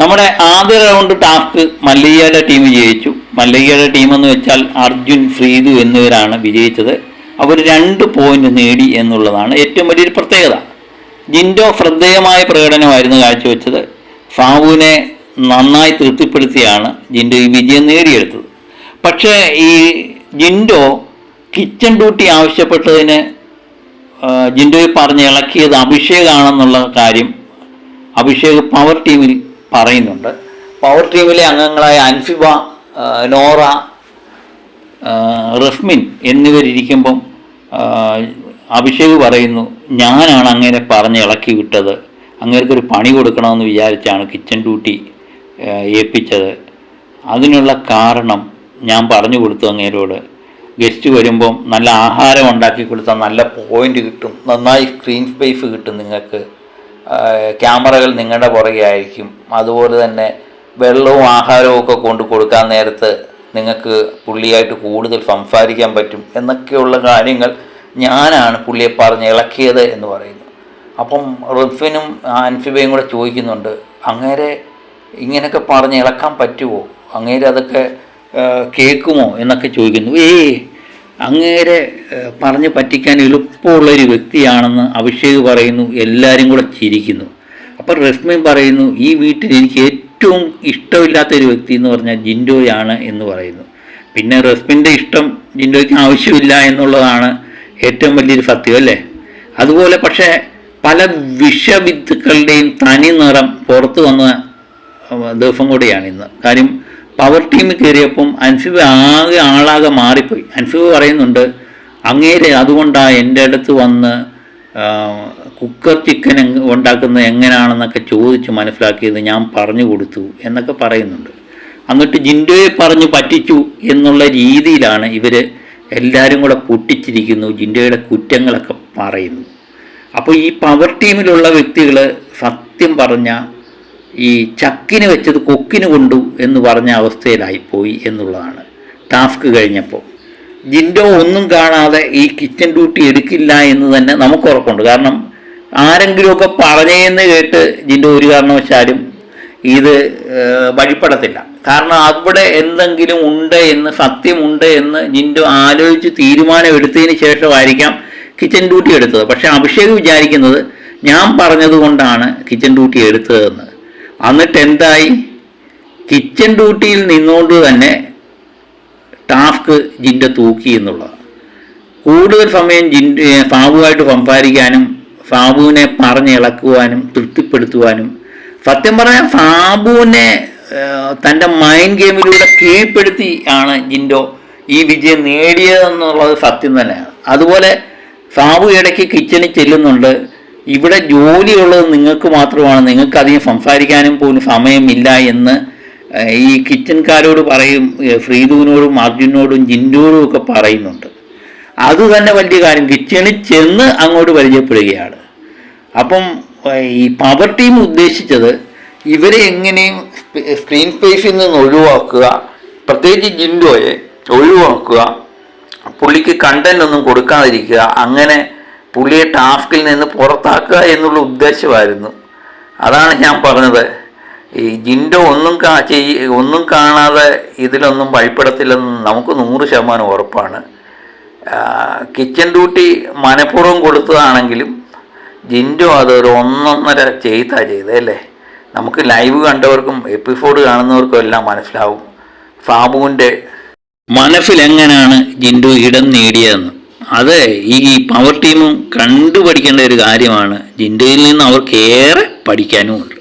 നമ്മുടെ ആദ്യ round task മല്ലയ്യയുടെ team ജയിച്ചു. മല്ലയ്യയുടെ ടീം എന്ന് വെച്ചാൽ അർജുൻ ഫ്രീദു എന്നിവരാണ് വിജയിച്ചത്. അവർ രണ്ട് പോയിന്റ് നേടി എന്നുള്ളതാണ് ഏറ്റവും വലിയൊരു പ്രത്യേകത. ജിൻഡോ ശ്രദ്ധേയമായ പ്രകടനമായിരുന്നു കാഴ്ചവെച്ചത്. ഫാവുവിനെ നന്നായി തൃപ്തിപ്പെടുത്തിയാണ് ജിൻഡോ ഈ വിജയം നേടിയെടുത്തത്. പക്ഷേ ഈ ജിൻഡോ കിച്ചൺ ഡ്യൂട്ടി ആവശ്യപ്പെട്ടതിന് ജിൻഡോയെ പറഞ്ഞ് ഇളക്കിയത് അഭിഷേകാണെന്നുള്ള കാര്യം അഭിഷേക് പവർ ടീമിൽ പറയുന്നുണ്ട്. പവർ ടീമിലെ അംഗങ്ങളായ അൻഫിബ നോറ റഫ്മിൻ എന്നിവരിയ്ക്കുമ്പം അഭിഷേക് പറയുന്നു ഞാനാണ് അങ്ങനെ പറഞ്ഞ് ഇളക്കി വിട്ടത്. അങ്ങേർക്കൊരു പണി കൊടുക്കണമെന്ന് വിചാരിച്ചാണ് കിച്ചൺ ഡ്യൂട്ടി ഏൽപ്പിച്ചത്. അതിനുള്ള കാരണം ഞാൻ പറഞ്ഞു കൊടുത്തു അങ്ങേരോട്. ഗസ്റ്റ് വരുമ്പം നല്ല ആഹാരം ഉണ്ടാക്കി കൊടുത്താൽ നല്ല പോയിന്റ് കിട്ടും. നന്നായി സ്ക്രീൻ സ്പേസ് കിട്ടും നിങ്ങൾക്ക്. ക്യാമറകൾ നിങ്ങളുടെ പുറകെ ആയിരിക്കും അതുപോലെ തന്നെ വെള്ളവും ആഹാരവും ഒക്കെ കൊണ്ട് കൊടുക്കാൻ നേരത്ത് നിങ്ങൾക്ക് പുള്ളിയായിട്ട് കൂടുതൽ സംസാരിക്കാൻ പറ്റും. എന്നൊക്കെയുള്ള കാര്യങ്ങൾ ഞാനാണ് പുള്ളിയെ പറഞ്ഞ് ഇളക്കിയത് എന്ന് പറയുന്നു അപ്പം റിഫിനും അൻഫിബയും കൂടെ ചോദിക്കുന്നുണ്ട് അങ്ങേരെ ഇങ്ങനെയൊക്കെ പറഞ്ഞ് ഇളക്കാൻ പറ്റുമോ അങ്ങേരെ അതൊക്കെ കേൾക്കുമോ? എന്നൊക്കെ ചോദിക്കുന്നു. ഏയ് അങ്ങേരെ പറഞ്ഞു പറ്റിക്കാൻ എളുപ്പമുള്ളൊരു വ്യക്തിയാണെന്ന് അഭിഷേക് പറയുന്നു എല്ലാവരും കൂടെ ചിരിക്കുന്നു. അപ്പോൾ റഷ്മി പറയുന്നു ഈ വീട്ടിൽ എനിക്ക് ഏറ്റവും ഇഷ്ടമില്ലാത്ത ഒരു വ്യക്തി എന്ന് പറഞ്ഞാൽ ജിൻഡോയാണ് എന്ന് പറയുന്നു. പിന്നെ റസ്മിന്റെ ഇഷ്ടം ജിൻഡോയ്ക്ക് ആവശ്യമില്ല എന്നുള്ളതാണ് ഏറ്റവും വലിയൊരു സത്യം അല്ലേ? അതുപോലെ പക്ഷേ പല വിഷവിത്തുക്കളുടെയും തനി നിറം പുറത്തു വന്ന ദിവസം കൂടിയാണ് ഇന്ന്. കാര്യം പവർ ടീം കയറിയപ്പം അൻഫിബ് ആകെ ആളാകെ മാറിപ്പോയി. അൻഫിബ് പറയുന്നുണ്ട് അങ്ങേരെ അതുകൊണ്ടാണ് എന്റെ അടുത്ത് വന്ന് കുക്കർ ചിക്കൻ ഉണ്ടാക്കുന്നത് എങ്ങനെയാണെന്നൊക്കെ ചോദിച്ച് മനസ്സിലാക്കിയത് ഞാൻ പറഞ്ഞു കൊടുത്തു എന്നൊക്കെ പറയുന്നുണ്ട്. എന്നിട്ട് ജിൻഡോയെ പറഞ്ഞു പറ്റിച്ചു എന്നുള്ള രീതിയിലാണ് ഇവർ എല്ലാവരും കൂടെ പൊട്ടിച്ചിരിക്കുന്നു ജിൻഡോയുടെ കുറ്റങ്ങളൊക്കെ പറയുന്നു. അപ്പോൾ ഈ പവർ ടീമിലുള്ള വ്യക്തികൾ സത്യം പറഞ്ഞ ഈ ചക്കിന് വെച്ചത് കൊക്കിന് കൊണ്ടു എന്ന് പറഞ്ഞ അവസ്ഥയിലായിപ്പോയി എന്നുള്ളതാണ്. ടാസ്ക് കഴിഞ്ഞപ്പോൾ. ജിൻഡോ ഒന്നും കാണാതെ ഈ കിച്ചൺ ഡ്യൂട്ടി എടുക്കില്ല എന്ന് തന്നെ നമുക്ക് ഉറപ്പുണ്ട്. കാരണം ആരെങ്കിലുമൊക്കെ പറഞ്ഞേന്ന് കേട്ട് ജിൻഡോ ഒരു കാരണവശാലും ഇത് വഴിപ്പെടത്തില്ല. കാരണം അവിടെ എന്തെങ്കിലും ഉണ്ട് എന്ന് സത്യമുണ്ട് എന്ന് ജിൻഡോ ആലോചിച്ച് തീരുമാനം എടുത്തതിന് ശേഷമായിരിക്കാം കിച്ചൺ ഡ്യൂട്ടി എടുത്തത്. പക്ഷേ അഭിഷേക് വിചാരിക്കുന്നത് ഞാൻ പറഞ്ഞതുകൊണ്ടാണ് കിച്ചൺ ഡ്യൂട്ടി എടുത്തതെന്ന്. എന്നിട്ട് എന്തായി? കിച്ചൺ ഡ്യൂട്ടിയിൽ നിന്നുകൊണ്ട് തന്നെ ടാസ്ക് ജിന്റെ തൂക്കി എന്നുള്ളത് കൂടുതൽ സമയം ജിൻ ഫാബുവായിട്ട് സംസാരിക്കാനും ഫാബുവിനെ പറഞ്ഞിളക്കുവാനും തൃപ്തിപ്പെടുത്തുവാനും. സത്യം പറഞ്ഞാൽ ഫാബുവിനെ തന്റെ മൈൻഡ് ഗെയിമിലൂടെ കീഴ്പ്പെടുത്തി ആണ് ജിൻഡോ ഈ വിജയം നേടിയതെന്നുള്ളത് സത്യം തന്നെയാണ്. അതുപോലെ ഫാബു ഇടയ്ക്ക് കിച്ചണിൽ ചെല്ലുന്നുണ്ട്. ഇവിടെ ജോലിയുള്ളത് നിങ്ങൾക്ക് മാത്രമാണ്. നിങ്ങൾക്ക് അധികം സംസാരിക്കാനും പോലും സമയമില്ല എന്ന് ഈ കിച്ചൻകാരോട് പറയും ഫ്രീദുവിനോടും അർജുനോടും ജിൻഡോടും ഒക്കെ പറയുന്നുണ്ട്. അത് തന്നെ വലിയ കാര്യം. കിച്ചണിൽ ചെന്ന് അങ്ങോട്ട് പരിചയപ്പെടുകയാണ്. അപ്പം ഈ പവർ ടീം ഉദ്ദേശിച്ചത് ഇവരെ എങ്ങനെയും സ്ക്രീൻ സ്പേസിൽ നിന്ന് ഒഴിവാക്കുക പ്രത്യേകിച്ച് ജിൻഡോയെ ഒഴിവാക്കുക പുള്ളിക്ക് കണ്ടന്റ് ഒന്നും കൊടുക്കാതിരിക്കുക അങ്ങനെ പുള്ളിയെ ടാസ്കിൽ നിന്ന് പുറത്താക്കുക എന്നുള്ള ഉദ്ദേശമായിരുന്നു. അതാണ് ഞാൻ പറഞ്ഞത്. ഈ ജിൻഡോ ഒന്നും കാ ചെയ്യ ഒന്നും കാണാതെ ഇതിലൊന്നും വഴിപ്പെടത്തില്ലെന്ന് നമുക്ക് നൂറ് ശതമാനം ഉറപ്പാണ്. കിച്ചൺ ഡ്യൂട്ടി മനഃപൂർവം കൊടുത്തതാണെങ്കിലും ജിൻഡോ അതൊരു ഒന്നൊന്നര ചെയ്താ ചെയ്തല്ലേ നമുക്ക് ലൈവ് കണ്ടവർക്കും എപ്പിസോഡ് കാണുന്നവർക്കും എല്ലാം മനസ്സിലാവും. സാബുവിന്റെ മനസ്സിലെങ്ങനെയാണ് ജിൻഡു ഇടം നേടിയതെന്ന്. അത് ഈ പവർ ടീമും കണ്ടുപഠിക്കേണ്ട ഒരു കാര്യമാണ്. ജിൻഡയിൽ നിന്ന് അവർക്ക് ഏറെ പഠിക്കാനുമുണ്ട്